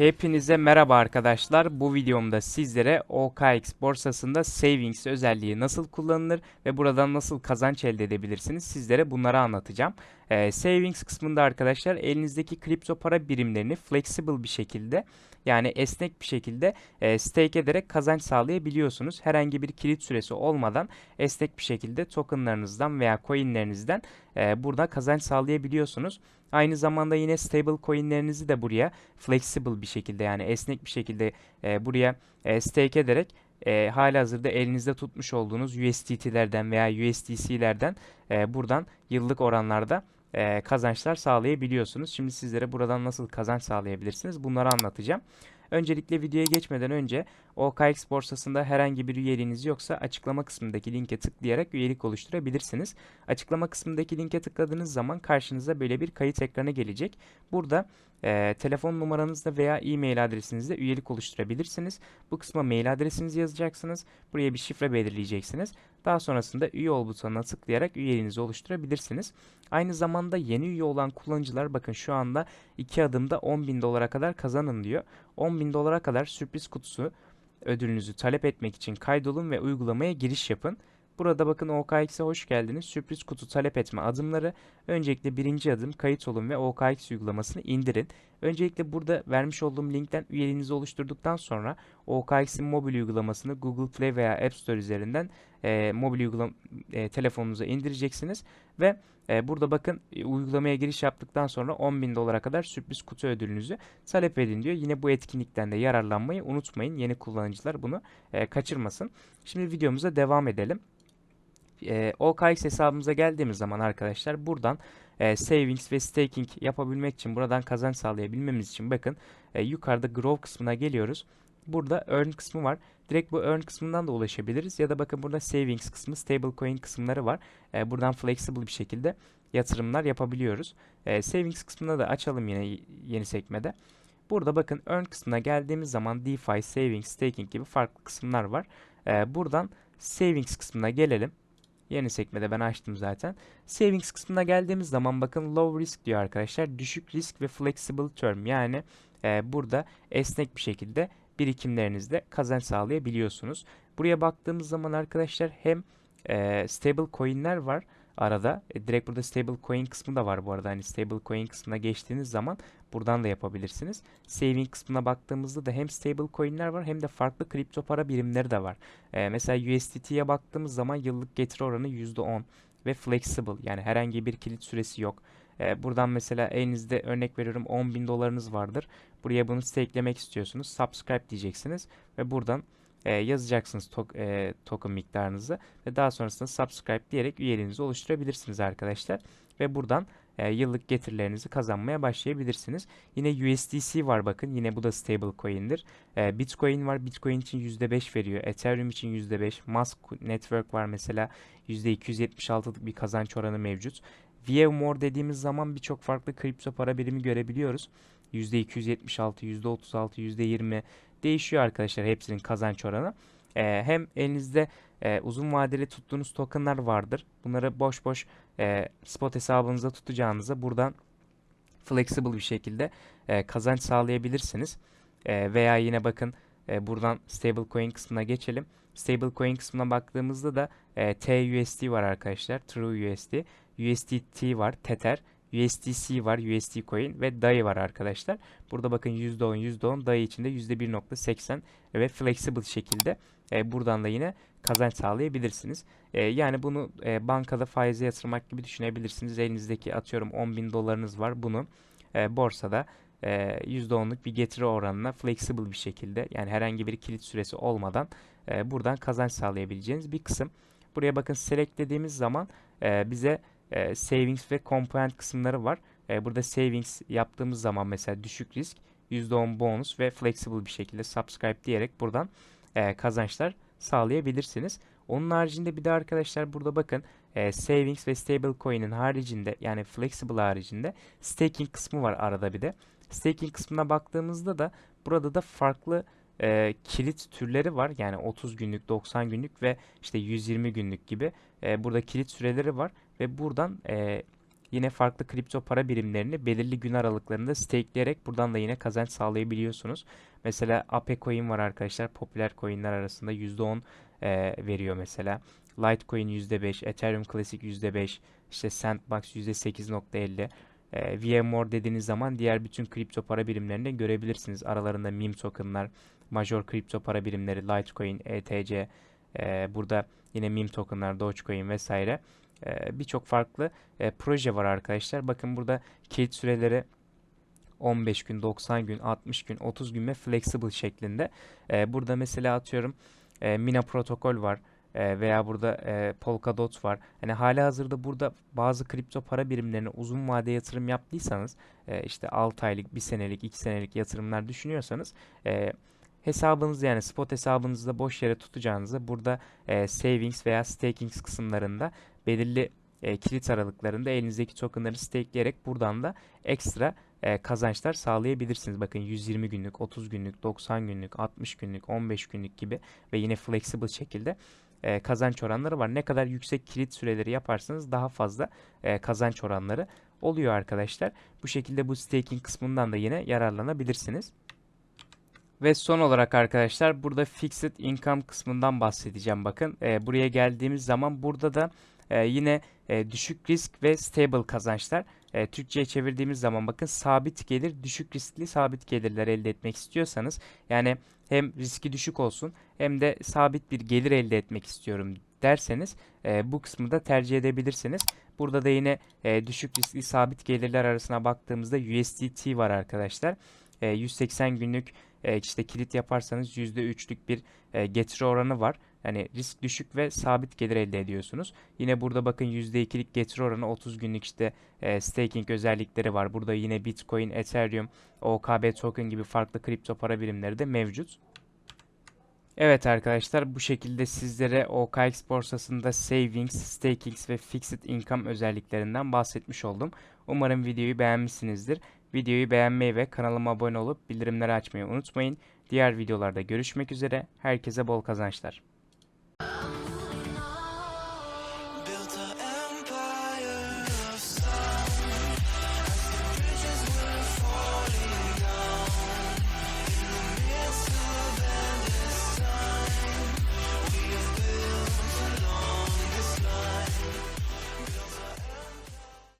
Hepinize merhaba arkadaşlar. Bu videomda sizlere OKX borsasında Savings özelliği nasıl kullanılır ve buradan nasıl kazanç elde edebilirsiniz sizlere bunları anlatacağım. Ee, savings kısmında arkadaşlar elinizdeki kripto para birimlerini flexible bir şekilde yani esnek bir şekilde e, stake ederek kazanç sağlayabiliyorsunuz. Herhangi bir kilit süresi olmadan esnek bir şekilde tokenlarınızdan veya coinlerinizden e, burada kazanç sağlayabiliyorsunuz. Aynı zamanda yine stable coinlerinizi de buraya flexible bir şekilde yani esnek bir şekilde e, buraya e, stake ederek e, halihazırda elinizde tutmuş olduğunuz USDT'lerden veya USDC'lerden e, buradan yıllık oranlarda e, kazançlar sağlayabiliyorsunuz. Şimdi sizlere buradan nasıl kazanç sağlayabilirsiniz bunları anlatacağım. Öncelikle videoya geçmeden önce OKX borsasında herhangi bir üyeliğiniz yoksa açıklama kısmındaki linke tıklayarak üyelik oluşturabilirsiniz. Açıklama kısmındaki linke tıkladığınız zaman karşınıza böyle bir kayıt ekranı gelecek. Burada e, telefon numaranızla veya e-mail adresinizle üyelik oluşturabilirsiniz. Bu kısma mail adresinizi yazacaksınız. Buraya bir şifre belirleyeceksiniz. Daha sonrasında üye ol butonuna tıklayarak üyeliğinizi oluşturabilirsiniz. Aynı zamanda yeni üye olan kullanıcılar bakın şu anda 2 adımda 10.000 dolara kadar kazanın diyor. 10.000 dolara kadar sürpriz kutusu ödülünüzü talep etmek için kaydolun ve uygulamaya giriş yapın. Burada bakın OKX'e hoş geldiniz. Sürpriz kutu talep etme adımları. Öncelikle birinci adım kayıt olun ve OKX uygulamasını indirin. Öncelikle burada vermiş olduğum linkten üyeliğinizi oluşturduktan sonra OKX'in mobil uygulamasını Google Play veya App Store üzerinden e, mobil uygulam e, telefonunuza indireceksiniz ve e, burada bakın e, uygulamaya giriş yaptıktan sonra 10.000 dolara kadar sürpriz kutu ödülünüzü talep edin diyor. Yine bu etkinlikten de yararlanmayı unutmayın. Yeni kullanıcılar bunu e, kaçırmasın. Şimdi videomuza devam edelim e, OKX hesabımıza geldiğimiz zaman arkadaşlar buradan e, savings ve staking yapabilmek için buradan kazanç sağlayabilmemiz için bakın e, yukarıda grow kısmına geliyoruz. Burada earn kısmı var. Direkt bu earn kısmından da ulaşabiliriz. Ya da bakın burada savings kısmı, stable coin kısımları var. E, buradan flexible bir şekilde yatırımlar yapabiliyoruz. E, savings kısmını da açalım yine yeni sekmede. Burada bakın earn kısmına geldiğimiz zaman DeFi, savings, staking gibi farklı kısımlar var. E, buradan savings kısmına gelelim. Yeni sekmede ben açtım zaten. Savings kısmına geldiğimiz zaman bakın low risk diyor arkadaşlar. Düşük risk ve flexible term yani e, burada esnek bir şekilde birikimlerinizde kazanç sağlayabiliyorsunuz. Buraya baktığımız zaman arkadaşlar hem e, stable coin'ler var arada. E, direkt burada stable coin kısmı da var bu arada. Hani stable coin kısmına geçtiğiniz zaman buradan da yapabilirsiniz. Saving kısmına baktığımızda da hem stable coin'ler var hem de farklı kripto para birimleri de var. E, mesela USDT'ye baktığımız zaman yıllık getiri oranı %10 ve flexible yani herhangi bir kilit süresi yok. E, buradan mesela elinizde örnek veriyorum 10 bin dolarınız vardır. Buraya bunu stakelemek istiyorsunuz. Subscribe diyeceksiniz ve buradan e, yazacaksınız tok, e, token miktarınızı ve daha sonrasında subscribe diyerek üyeliğinizi oluşturabilirsiniz arkadaşlar. Ve buradan e, yıllık getirilerinizi kazanmaya başlayabilirsiniz. Yine USDC var bakın. Yine bu da stable coin'dir. E, Bitcoin var. Bitcoin için %5 veriyor. Ethereum için %5. Musk Network var mesela. %276'lık bir kazanç oranı mevcut. VMware dediğimiz zaman birçok farklı kripto para birimi görebiliyoruz. %276, %36, %20 değişiyor arkadaşlar hepsinin kazanç oranı. E, hem elinizde e, uzun vadeli tuttuğunuz tokenlar vardır. Bunları boş boş e, spot hesabınıza tutacağınıza buradan flexible bir şekilde e, kazanç sağlayabilirsiniz. E, veya yine bakın e, buradan stablecoin kısmına geçelim. Stablecoin kısmına baktığımızda da e, TUSD var arkadaşlar. True USD. USDT var. Tether. USDC var, USD Coin ve DAI var arkadaşlar. Burada bakın %10, %10, DAI içinde %1.80 ve flexible şekilde e, buradan da yine kazanç sağlayabilirsiniz. E, yani bunu e, bankada faize yatırmak gibi düşünebilirsiniz. Elinizdeki atıyorum 10 bin dolarınız var. Bunu e, borsada e, %10'luk bir getiri oranına flexible bir şekilde yani herhangi bir kilit süresi olmadan e, buradan kazanç sağlayabileceğiniz bir kısım. Buraya bakın select dediğimiz zaman e, bize e, savings ve component kısımları var. E, burada savings yaptığımız zaman mesela düşük risk %10 bonus ve flexible bir şekilde subscribe diyerek buradan e, kazançlar sağlayabilirsiniz. Onun haricinde bir de arkadaşlar burada bakın e, savings ve stable coin'in haricinde yani flexible haricinde staking kısmı var arada bir de. Staking kısmına baktığımızda da burada da farklı e, kilit türleri var. Yani 30 günlük, 90 günlük ve işte 120 günlük gibi e, burada kilit süreleri var ve buradan e, yine farklı kripto para birimlerini belirli gün aralıklarında stakeleyerek buradan da yine kazanç sağlayabiliyorsunuz. Mesela Ape Coin var arkadaşlar. Popüler coinler arasında %10 e, veriyor mesela. Litecoin %5, Ethereum Classic %5, işte Sandbox %8.50. E, VMware dediğiniz zaman diğer bütün kripto para birimlerini görebilirsiniz. Aralarında meme tokenlar, major kripto para birimleri, Litecoin, ETC, e, burada yine meme tokenlar, Dogecoin vesaire. E, Birçok farklı e, proje var arkadaşlar. Bakın burada kilit süreleri 15 gün, 90 gün, 60 gün, 30 gün ve flexible şeklinde. E, burada mesela atıyorum e, Mina protokol var e, veya burada Polkadot var. Hani hali hazırda burada bazı kripto para birimlerine uzun vade yatırım yaptıysanız işte 6 aylık, 1 senelik, 2 senelik yatırımlar düşünüyorsanız e, hesabınızı yani spot hesabınızda boş yere tutacağınızı burada e, savings veya staking kısımlarında belirli e, kilit aralıklarında elinizdeki tokenları stakeleyerek buradan da ekstra e, kazançlar sağlayabilirsiniz. Bakın 120 günlük, 30 günlük, 90 günlük, 60 günlük, 15 günlük gibi ve yine flexible şekilde e, kazanç oranları var. Ne kadar yüksek kilit süreleri yaparsanız daha fazla e, kazanç oranları oluyor arkadaşlar. Bu şekilde bu staking kısmından da yine yararlanabilirsiniz. Ve son olarak arkadaşlar burada fixed income kısmından bahsedeceğim. Bakın e, buraya geldiğimiz zaman burada da e, yine e, düşük risk ve stable kazançlar. E, Türkçe'ye çevirdiğimiz zaman bakın sabit gelir, düşük riskli sabit gelirler elde etmek istiyorsanız yani hem riski düşük olsun hem de sabit bir gelir elde etmek istiyorum derseniz e, bu kısmı da tercih edebilirsiniz. Burada da yine e, düşük riskli sabit gelirler arasına baktığımızda USDT var arkadaşlar. E, 180 günlük e, işte kilit yaparsanız %3'lük bir e, getiri oranı var. Yani risk düşük ve sabit gelir elde ediyorsunuz. Yine burada bakın %2'lik getiri oranı 30 günlük işte e, staking özellikleri var. Burada yine Bitcoin, Ethereum, OKB token gibi farklı kripto para birimleri de mevcut. Evet arkadaşlar bu şekilde sizlere OKX borsasında savings, stakings ve fixed income özelliklerinden bahsetmiş oldum. Umarım videoyu beğenmişsinizdir. Videoyu beğenmeyi ve kanalıma abone olup bildirimleri açmayı unutmayın. Diğer videolarda görüşmek üzere. Herkese bol kazançlar.